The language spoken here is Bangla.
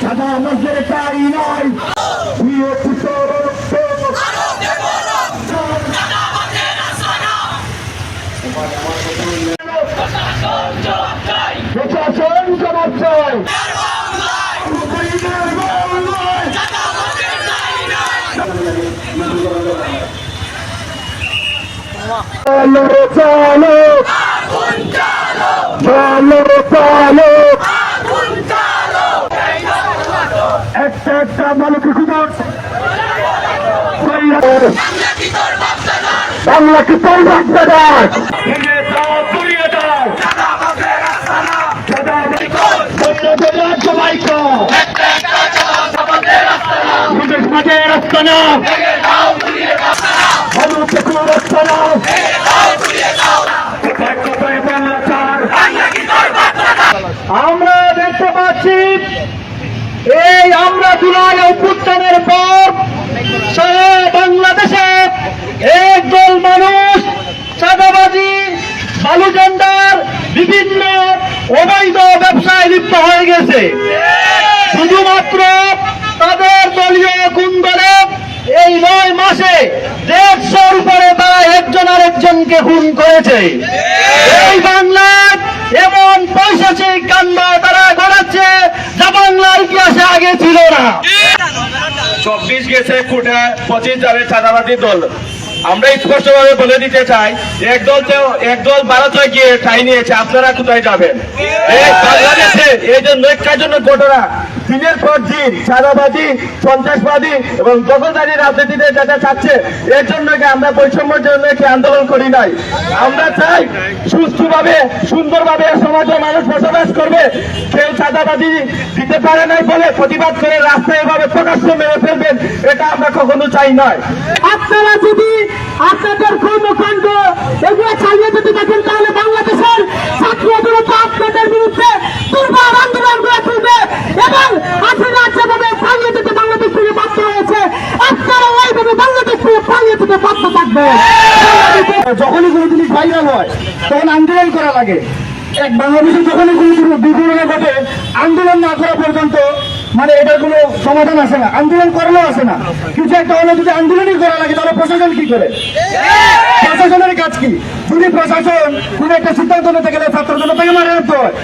সাদা মসজিদ একটা একটা মালিক খুঁজুন বাংলা। কি তোর বাচ্চাদার বিভিন্ন অবৈধ ব্যবসায় লিপ্ত হয়ে গেছে। শুধুমাত্র তাদের দলীয় কুন্দরে এই নয় মাসে দেড়শোর উপরে তারা একজন আরেকজনকে খুন করেছে। এই বাংলার এমন পৈশাচিক কাণ্ড তারা গড়াচ্ছে যা বাংলার ইতিহাসে আগে ছিল না। চব্বিশ গেছে ফুটে পঁচিশ যাবে চাঁদাবাজি দল। আমরা স্পষ্টভাবে বলে দিতে চাই একদল একদল ভারতে গিয়ে ঠাই নিয়েছে, আপনারা কোথায় যাবেন? এই জন্য ঘটনা দিনের পর দিন চাঁদাবাজি সন্ত্রাসবাদী এবং দখলদারি রাজনীতিতে যেটা চাচ্ছে এর জন্য কি আমরা বৈষম্যের জন্য কি আন্দোলন করি নাই? আমরা চাই সুস্থভাবে, সুন্দরভাবে সমাজে মানুষ বসবাস করবে। কেউ চাঁদাবাজি দিতে পারে নাই বলে প্রতিবাদ করে রাস্তায় এভাবে প্রকাশ্য মেরে ফেলবেন, এটা আমরা কখনো চাই নয় আপনারা যদি আপনাদের কর্মকাণ্ড এগুলো চালিয়ে যেতে দেখেন, তাহলে বাংলাদেশের যখনই কোনো জিনিস ভাইরাল হয়, তখন আন্দোলন করা লাগে। এক বাংলাদেশে যখনই কোনো বিপরীত ঘটে, আন্দোলন না করা পর্যন্ত মানে এটার কোনো সমাধান আসে না। আন্দোলন করলেও আসে না। কিছু একটা হলে যদি আন্দোলনই করা লাগে, তাহলে প্রশাসন কি করে? প্রশাসনের কাজ কি? যদি প্রশাসন কোন একটা সিদ্ধান্ত নিতে গেলে ছাত্র জনতাকে মারা হয়